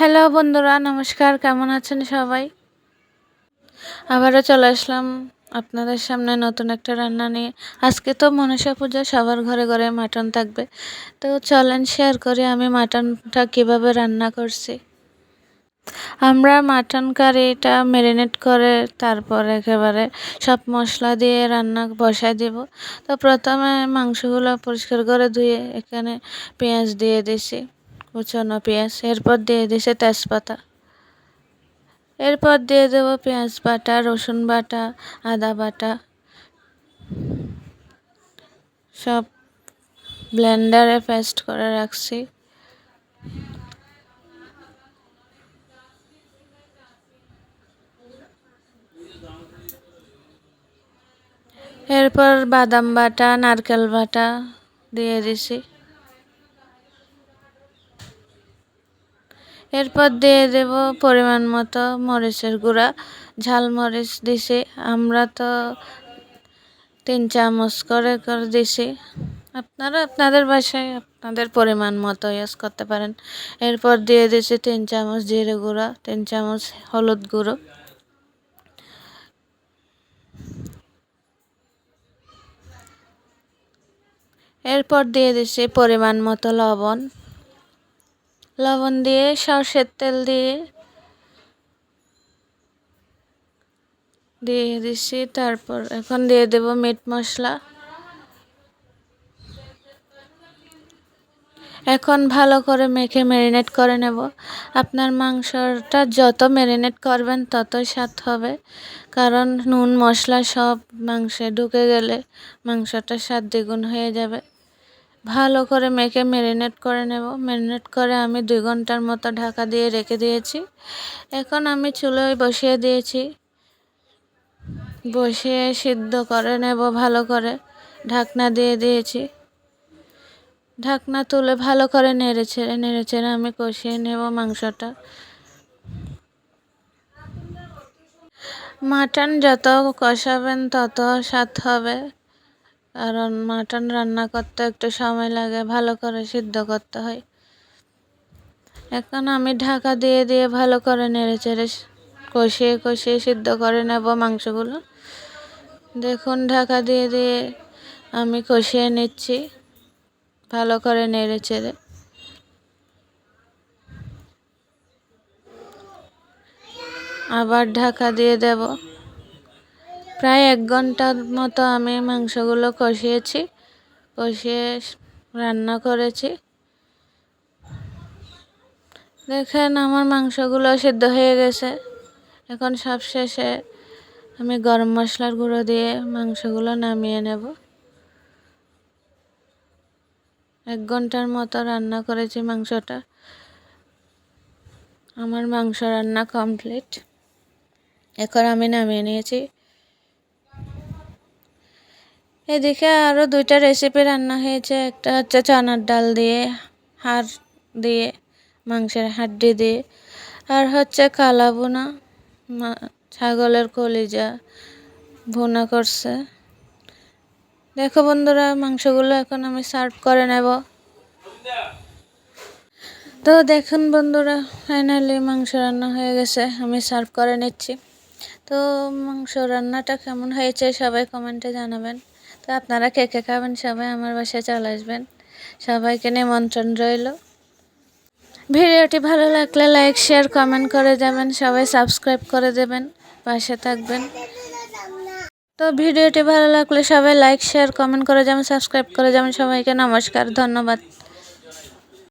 Hello বন্ধুরা, নমস্কার, কেমন আছেন সবাই? আবারও চলে আসলাম আপনাদের সামনে নতুন একটা রান্না নিয়ে। আজকে তো মনসা পূজা, সবার ঘরে ঘরে মাটন থাকবে। তো চলেন শেয়ার করি আমি মাটনটা কীভাবে রান্না করছি। আমরা মাটন কারিটা ম্যারিনেট করে তারপর একেবারে সব মশলা দিয়ে রান্না বসায় দেব। তো প্রথমে মাংসগুলো পরিষ্কার করে ধুয়ে এখানে পেঁয়াজ দিয়ে দিছি। কুচনো পেঁয়াজ, এরপর দিয়ে দিছে তেজপাতা। এরপর দিয়ে দেব পেঁয়াজ বাটা, রসুন বাটা, আদা বাটা। সব ব্লেন্ডারে পেস্ট করে রাখছি। এরপর বাদাম বাটা, নারকেল বাটা দিয়ে দিছি। এরপর দিয়ে দেব পরিমাণ মতো মরিচের গুঁড়া। ঝাল মরিচ দিছি। আমরা তো তিন চামচ করে করে দিছি। আপনারা আপনাদের বাসায় আপনাদের পরিমাণ মতো ইউজ করতে পারেন। এরপর দিয়ে দিছি তিন চামচ জিরে গুঁড়া, তিন চামচ হলুদ গুঁড়ো। এরপর দিয়ে দিছি পরিমাণ মতো লবণ। লবণ দিয়ে, সর্ষের তেল দিয়ে দিয়ে দিছি তারপর এখন দিয়ে দেব মিট মশলা। এখন ভালো করে মেখে ম্যারিনেট করে নেব। আপনার মাংসটা যত ম্যারিনেট করবেন ততই স্বাদ হবে। কারণ নুন, মশলা সব মাংসে ঢুকে গেলে মাংসটা স্বাদ দ্বিগুণ হয়ে যাবে। ভালো করে মেখে ম্যারিনেট করে নেব। ম্যারিনেট করে আমি দুই ঘণ্টার মতো ঢাকা দিয়ে রেখে দিয়েছি। এখন আমি চুলোয় বসিয়ে দিয়েছি। বসিয়ে সিদ্ধ করে নেব ভালো করে। ঢাকনা দিয়ে দিয়েছি। ঢাকনা তুলে ভালো করে নেড়ে ছেড়ে নেড়ে ছেড়ে আমি কষিয়ে নেব মাংসটা। মাটন যত কষাবেন তত স্বাদ হবে। কারণ মাটন রান্না করতে একটু সময় লাগে, ভালো করে সিদ্ধ করতে হয়। এখন আমি ঢাকা দিয়ে দিয়ে ভালো করে নেড়ে চেড়ে কষিয়ে কষিয়ে সিদ্ধ করে নেব মাংসগুলো। দেখুন ঢাকা দিয়ে দিয়ে আমি কষিয়ে নিচ্ছি, ভালো করে নেড়ে চেড়ে আবার ঢাকা দিয়ে দেব। প্রায় এক ঘণ্টার মতো আমি মাংসগুলো কষিয়েছি, কষিয়ে রান্না করেছি। দেখেন আমার মাংসগুলো সিদ্ধ হয়ে গেছে। এখন সব শেষে আমি গরম মশলার গুঁড়ো দিয়ে মাংসগুলো নামিয়ে নেব। এক ঘণ্টার মতো রান্না করেছি মাংসটা। আমার মাংস রান্না কমপ্লিট। এখন আমি নামিয়ে নিয়েছি। এদিকে আরও দুইটা রেসিপি রান্না হয়েছে। একটা হচ্ছে চানার ডাল দিয়ে, হাড় দিয়ে, মাংসের হাড্ডি দিয়ে। আর হচ্ছে কালা বোনা ছাগলের কলিজা ভুনা করছে। দেখো বন্ধুরা, মাংসগুলো এখন আমি সার্ভ করে নেব। তো দেখুন বন্ধুরা ফাইনালি মাংস রান্না হয়ে গেছে, আমি সার্ভ করে নিচ্ছি। তো মাংস রান্নাটা কেমন হয়েছে সবাই কমেন্টে জানাবেন। তো আপনারা কে কে খাবেন? সবাই আমার বাসায় চলে আসবেন। সবাইকে নিমন্ত্রণ রইল। ভিডিওটি ভালো লাগলে লাইক, শেয়ার, কমেন্ট করে যাবেন সবাই সাবস্ক্রাইব করে দেবেন। পাশে থাকবেন। তো ভিডিওটি ভালো লাগলে সবাই লাইক, শেয়ার, কমেন্ট করে যাবেন, সাবস্ক্রাইব করে যাবেন। সবাইকে নমস্কার, ধন্যবাদ।